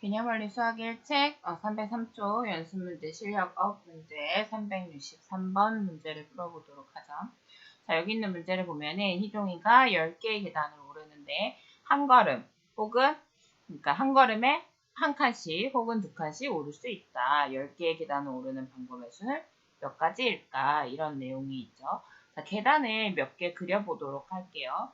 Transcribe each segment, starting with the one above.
개념원리 수학 1책 어, 303조 연습문제 실력업 문제 363번 문제를 풀어보도록 하죠. 자, 여기 있는 문제를 보면은 희종이가 10개의 계단을 오르는데 한 걸음 혹은 그러니까 한 걸음에 한 칸씩 혹은 두 칸씩 오를 수 있다. 10개의 계단을 오르는 방법의 수는 몇 가지일까? 이런 내용이 있죠. 자, 계단을 몇 개 그려보도록 할게요.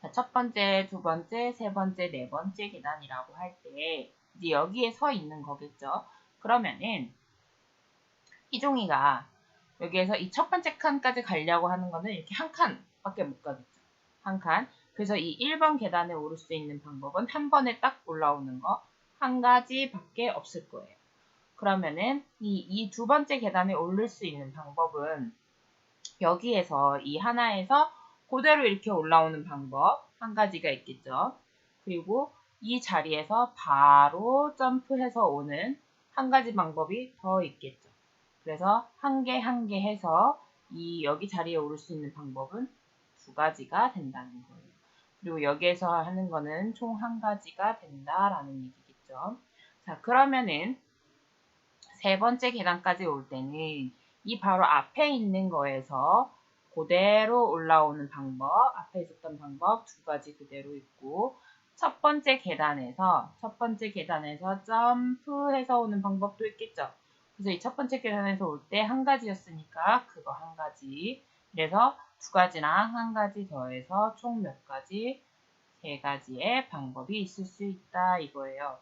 자, 첫 번째, 두 번째, 세 번째, 네 번째 계단이라고 할 때 이제 여기에 서 있는 거겠죠. 그러면은 희종이가 여기에서 이 첫 번째 칸까지 가려고 하는 거는 이렇게 한 칸밖에 못 가겠죠. 한 칸. 그래서 이 1번 계단에 오를 수 있는 방법은 한 번에 딱 올라오는 거 한 가지밖에 없을 거예요. 그러면은 이, 이 두 번째 계단에 오를 수 있는 방법은 여기에서 이 하나에서 그대로 이렇게 올라오는 방법 한 가지가 있겠죠. 그리고 이 자리에서 바로 점프해서 오는 한 가지 방법이 더 있겠죠. 그래서 한 개 한 개 해서 이 여기 자리에 오를 수 있는 방법은 두 가지가 된다는 거예요. 그리고 여기에서 하는 거는 총 한 가지가 된다라는 얘기겠죠. 자, 그러면은 세 번째 계단까지 올 때는 이 바로 앞에 있는 거에서 그대로 올라오는 방법, 앞에 있었던 방법 두 가지 그대로 있고 첫 번째 계단에서 첫 번째 계단에서 점프해서 오는 방법도 있겠죠. 그래서 이 첫 번째 계단에서 올 때 한 가지였으니까 그거 한 가지. 그래서 두 가지랑 한 가지 더해서 총 몇 가지? 세 가지의 방법이 있을 수 있다 이거예요.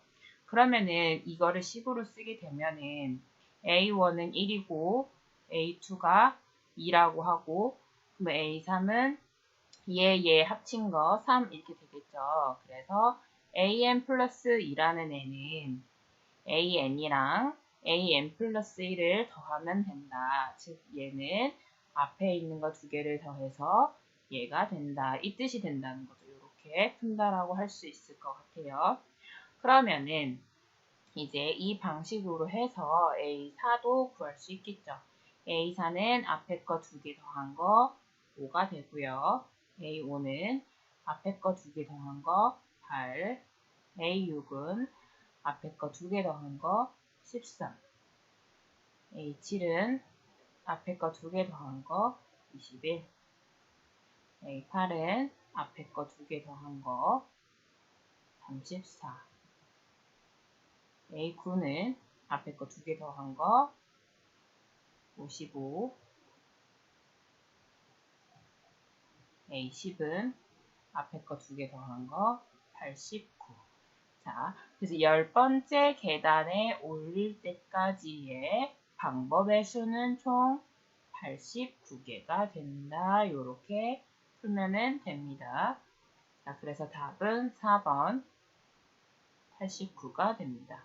그러면은 이거를 식으로 쓰게 되면은 A1은 1이고 A2가 2라고 하고 그럼 A3은 얘, 얘 합친 거 3 이렇게 되겠죠. 그래서 AN 플러스 2라는 애는 AN이랑 AN 플러스 1을 더하면 된다. 즉 얘는 앞에 있는 거 두 개를 더해서 얘가 된다. 이 뜻이 된다는 거죠. 이렇게 푼다라고 할 수 있을 것 같아요. 그러면은 이제 이 방식으로 해서 A4도 구할 수 있겠죠. A4는 앞에 거 두 개 더한 거 5가 되고요. A5는 앞에 거 두 개 더한 거 8, A6은 앞에 거 두 개 더한 거 13, A7은 앞에 거 두 개 더한 거 21, A8은 앞에 거 두 개 더한 거 34, A9는 앞에 거 두 개 더한 거 55, A10은 앞에 거 두 개 더한 거 89. 자, 그래서 열 번째 계단에 올릴 때까지의 방법의 수는 총 89개가 된다. 이렇게 풀면 됩니다. 자, 그래서 답은 4번 89가 됩니다.